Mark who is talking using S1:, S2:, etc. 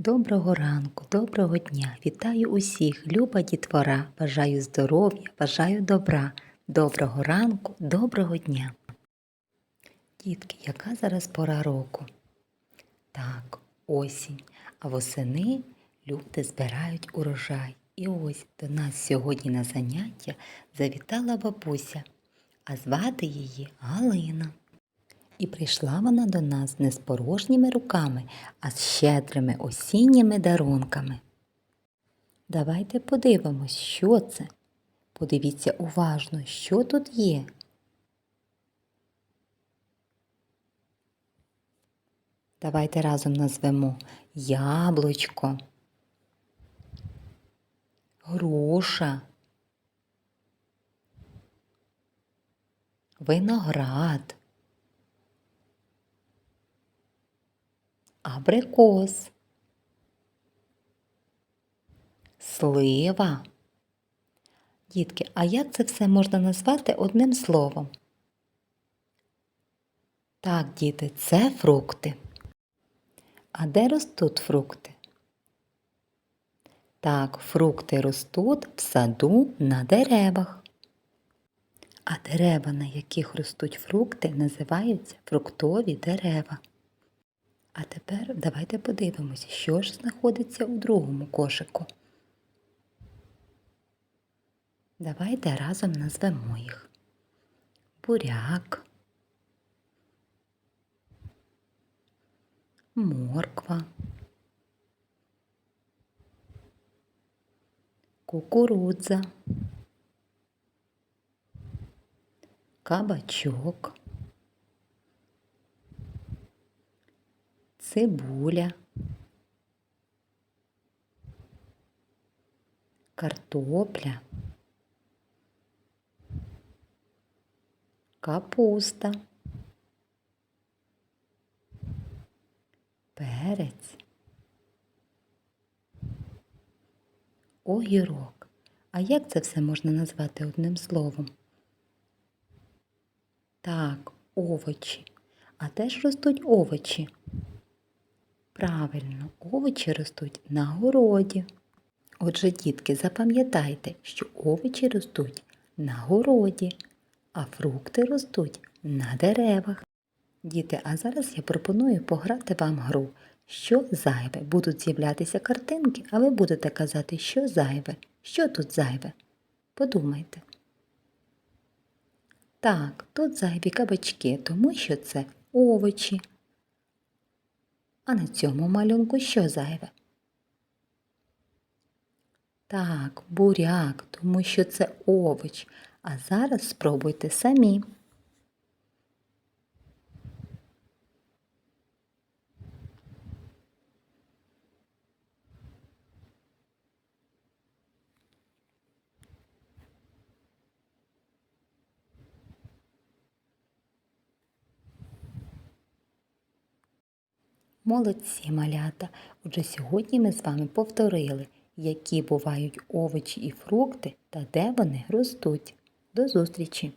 S1: Доброго ранку, доброго дня. Вітаю усіх, люба дітвора. Бажаю здоров'я, бажаю добра. Доброго ранку, доброго дня. Дітки, яка зараз пора року? Так, осінь, а восени люди збирають урожай. І ось до нас сьогодні на заняття завітала бабуся, а звати її Галина. І прийшла вона до нас не з порожніми руками, а з щедрими осінніми дарунками. Давайте подивимось, що це. Подивіться уважно, що тут є. Давайте разом назвемо яблучко, груша, виноград. Абрикос, слива. Дітки, а як це все можна назвати одним словом? Так, діти, це фрукти. А де ростуть фрукти? Так, фрукти ростуть в саду на деревах. А дерева, на яких ростуть фрукти, називаються фруктові дерева. А тепер давайте подивимося, що ж знаходиться у другому кошику. Давайте разом назвемо їх. Буряк, морква, кукурудза, кабачок. Цибуля, картопля, капуста, перець, огірок. А як це все можна назвати одним словом? Так, овочі. А теж ростуть овочі. Правильно, овочі ростуть на городі. Отже, дітки, запам'ятайте, що овочі ростуть на городі, а фрукти ростуть на деревах. Діти, а зараз я пропоную пограти вам гру, що зайве. Будуть з'являтися картинки, а ви будете казати, що зайве, що тут зайве. Подумайте. Так, тут зайві кабачки, тому що це овочі. А на цьому малюнку що зайве? Так, буряк, тому що це овоч. А зараз спробуйте самі. Молодці малята! Отже, сьогодні ми з вами повторили, які бувають овочі і фрукти та де вони ростуть. До зустрічі!